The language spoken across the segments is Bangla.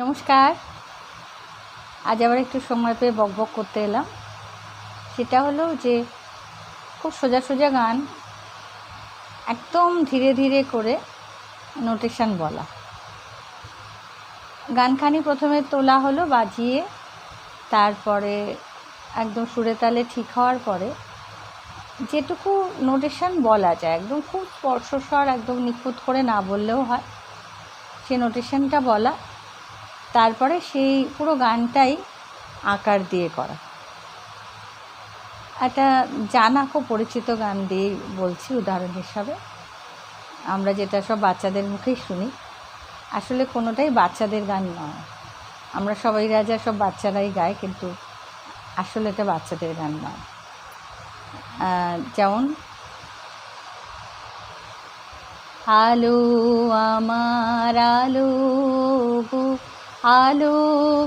নমস্কার। আজ আবার একটু সময় পেয়ে বকবক করতে এলাম। সেটা হলো যে, খুব সোজা সোজা গান একদম ধীরে ধীরে করে নোটেশন বলা। গানখানি প্রথমে তোলা হলো বাজিয়ে, তারপরে একদম সুরে তালে ঠিক হওয়ার পরে যেটুকু নোটেশন বলা যায়, একদম খুব স্পর্শস্বর, একদম নিখুঁত করে না বললেও হয়, সে নোটেশনটা বলা তারপরে সেই পুরো গানটাই আকার দিয়ে করা। একটা জানা খুব পরিচিত গান দিয়ে বলছি উদাহরণ হিসাবে। আমরা যেটা সব বাচ্চাদের মুখেই শুনি, আসলে কোনোটাই বাচ্চাদের গান নয়। আমরা সবাই রাজা, সব বাচ্চারাই গায়, কিন্তু আসলে এটা বাচ্চাদের গান নয়। যেমন, আলো, আমার আলো আলো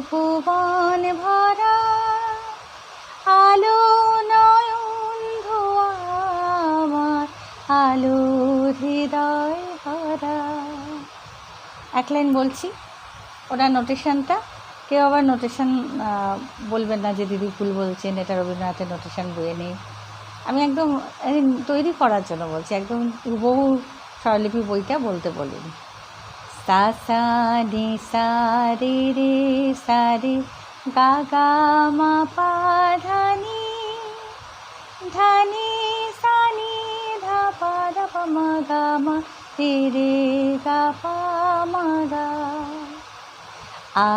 ভুবন ভরা, আলো নয়ন ধোয়া আমার, আলো হৃদয় ভরা। এক লাইন বলছি ওটা নোটেশনটা কেউ আবার নোটেশন বলবেন না যে দিদি ভুল বলছেন, এটা রবীন্দ্রনাথের নোটেশন বইয়ে নেই। আমি একদম তৈরি করার জন্য বলছি, একদম হুবহু স্বরলিপি বইটা বলতে বলিনি। সা সা নি সা রে রে সা রে গা গা মা পা ধানি ধানি সা নি ধা পা ধা পা মা গা মা রে রে গা পা মা গা আ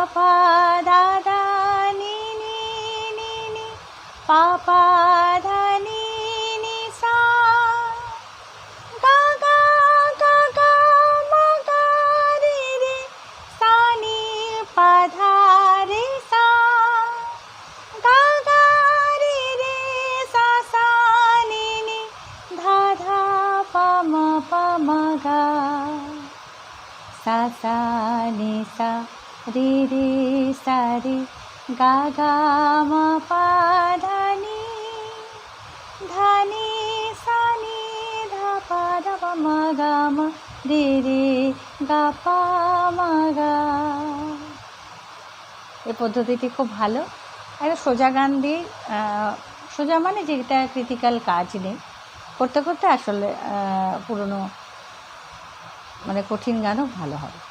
পাপা দাদা নি নি নি নি পাপা ধা নি নি সা গা গা গা গা মা গা রে রে সা নি পা ধা রে সা গা গা রে রে সা সা নি নি ধা ধা পা মা পা মা গা সা সা নি সা রে রে সা রে গা গা মা পা ধা নি ধা নি ধা পা ধা পা মা গা মা রে রে গা পা মা গা। এই পদ্ধতিটি খুব ভালো। একটা সোজা গান দিয়ে সোজা মানে যেটা ক্রিটিক্যাল কাজ নেই। করতে করতে আসলে পুরনো মানে কঠিন গানও ভালো হবে।